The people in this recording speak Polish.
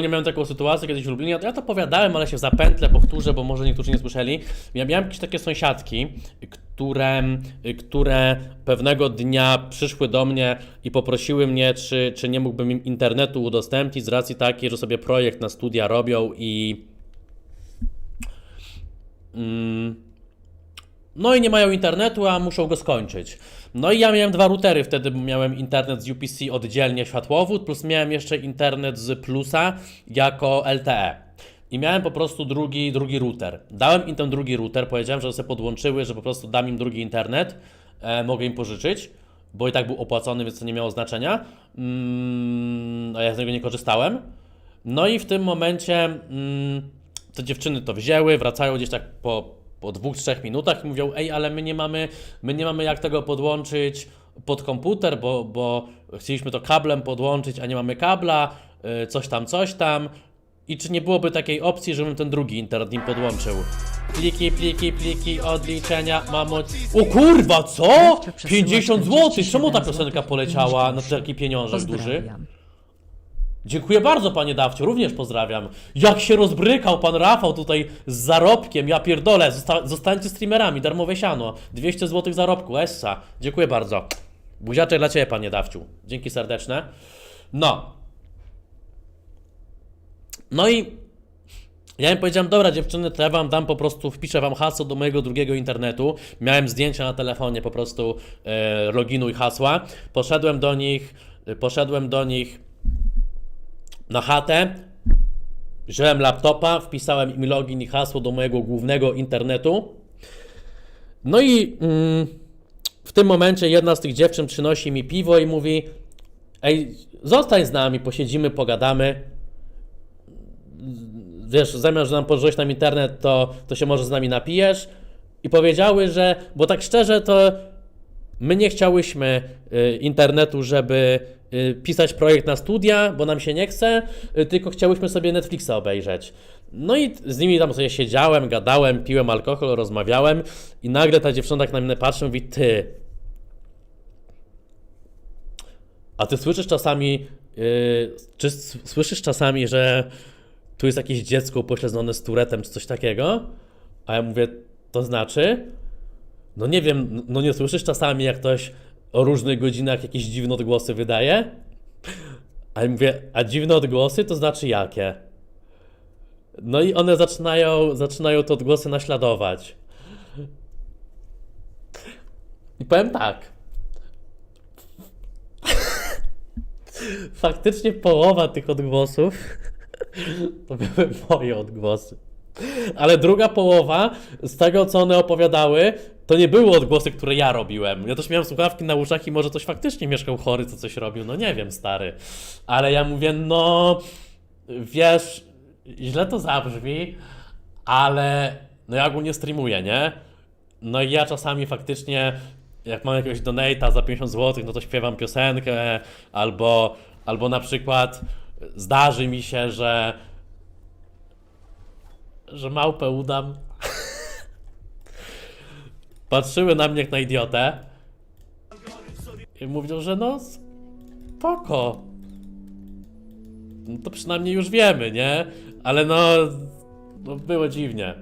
Nie miałem taką sytuację kiedyś w Lublinie, ja to opowiadałem, ale się zapętlę, powtórzę, bo może niektórzy nie słyszeli. Ja miałem jakieś takie sąsiadki, które, które pewnego dnia przyszły do mnie i poprosiły mnie, czy, czy nie mógłbym im internetu udostępnić z racji takiej, że sobie projekt na studia robią i mm, no i nie mają internetu, a muszą go skończyć. No i ja miałem dwa routery, wtedy miałem internet z UPC oddzielnie światłowód, plus miałem jeszcze internet z Plusa jako LTE. I miałem po prostu drugi, drugi router. Dałem im ten drugi router, powiedziałem, że sobie podłączyły, że po prostu dam im drugi internet, e, mogę im pożyczyć, bo i tak był opłacony, więc to nie miało znaczenia. Mm, a ja z niego nie korzystałem. No i w tym momencie mm, te dziewczyny to wzięły, wracają gdzieś tak po, po dwóch, trzech minutach i mówią, ej, ale my nie mamy, my nie mamy jak tego podłączyć pod komputer, bo, bo chcieliśmy to kablem podłączyć, a nie mamy kabla, y, coś tam, coś tam. I czy nie byłoby takiej opcji, żebym ten drugi internet im podłączył? Pliki, pliki, pliki, odliczenia, mamo... O kurwa, co? Gościu przesyła 50 zł! 47 Czemu ta piosenka poleciała na taki pieniążek duży? Dziękuję bardzo, panie Dawciu, również pozdrawiam. Jak się rozbrykał pan Rafał tutaj z zarobkiem, ja pierdolę, zosta zostańcie streamerami, darmowe siano, 200 zł zarobku, essa. Dziękuję bardzo. Buziaczek dla ciebie, panie Dawciu. Dzięki serdeczne. No. No i ja im powiedziałem, dobra dziewczyny, to ja wam dam po prostu, wpiszę wam hasło do mojego drugiego internetu. Miałem zdjęcia na telefonie po prostu e, loginu i hasła. Poszedłem do nich, e, poszedłem do nich na chatę, wziąłem laptopa, wpisałem im login i hasło do mojego głównego internetu. No i mm, w tym momencie jedna z tych dziewczyn przynosi mi piwo i mówi: Ej, zostań z nami, posiedzimy, pogadamy. Wiesz, zamiast że nam pożyczyć nam internet, to, to się może z nami napijesz. I powiedziały, że, bo tak szczerze, to My nie chciałyśmy y, internetu, żeby pisać projekt na studia, bo nam się nie chce, y, tylko chciałyśmy sobie Netflixa obejrzeć. No i z nimi tam sobie siedziałem, gadałem, piłem alkohol, rozmawiałem i nagle ta dziewczyna tak na mnie patrzy i mówi, ty, a ty słyszysz czasami, yy, czy słyszysz czasami, że tu jest jakieś dziecko upośledzone z turetem czy coś takiego? A ja mówię, to znaczy? No nie wiem, no nie słyszysz czasami, jak ktoś o różnych godzinach jakieś dziwne odgłosy wydaje? A mówię, a dziwne odgłosy to znaczy jakie? No i one zaczynają, zaczynają te odgłosy naśladować. I powiem tak. Faktycznie połowa tych odgłosów to były moje odgłosy. Ale druga połowa, z tego co one opowiadały, to nie były odgłosy, które ja robiłem. Ja też miałem słuchawki na uszach i może ktoś faktycznie mieszkał chory, co coś robił. No nie wiem, stary. Ale ja mówię, no wiesz, źle to zabrzmi, ale no ja ogólnie streamuję, nie? No i ja czasami faktycznie, jak mam jakiegoś donate'a za 50 zł, no to śpiewam piosenkę, albo, albo na przykład zdarzy mi się, że że małpę udam. Patrzyły na mnie jak na idiotę. I mówią, że no spoko. No to przynajmniej już wiemy, nie? Ale no, no było dziwnie.